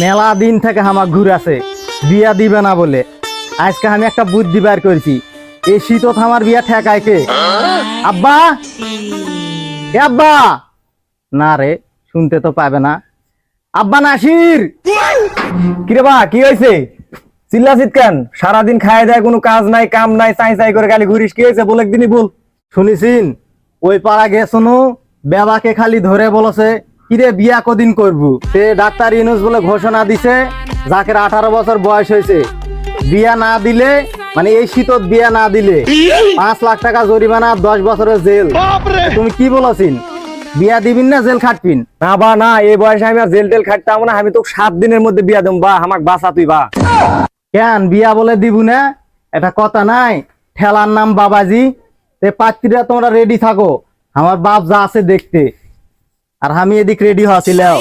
মেলা দিন থেকে আমার ঘুরাছে বিয়া দিবে না বলে। আজকে আমি একটা বুদ্ধি বের করেছি। এই শীতত আমার বিয়া ঠেকায় কে? আব্বা! আব্বা! না রে, শুনতে তো পাবে না। আব্বা নাসির! কিরে বা, কি হয়েছে? চিল্লাচিত কেন? সারাদিন খায় দেয় কোনো কাজ নাই, কাম নাই, চাই চাই করে খালি ঘুরিস, কি হয়েছে বলে একদিনই বল। শুনিসিন, ওই পাড়া গেছনু বেবাকে খালি ধরে বলছে কিরে বিয়া কদিন করবু? সে ডাক্তার ইনুস বলে ঘোষণা দিছে যাকে আঠারো বছর বয়স হয়েছে। বিয়া না দিলে মানে এই শীতত বিয়া না দিলে পাঁচ লাখ টাকা জরিমানা দশ বছরের জেল। তুমি কি বলছিন? বিয়া দিবিন না জেল খাটবিন? না বা না এই বয়সে আমি আর জেল টেল খাটতাম না আমি তো সাত দিনের মধ্যে বিয়া দেব বা আমাকে বাঁচা তুই বা। কেন বিয়া বলে দিবু না? এটা কথা নাই। ঠেলার নাম বাবাজি। তে পাত্রীরা তোমরা রেডি থাকো। আমার বাপ যা আছে দেখতে। আর আমি এদিক রেডি হচ্ছিলাম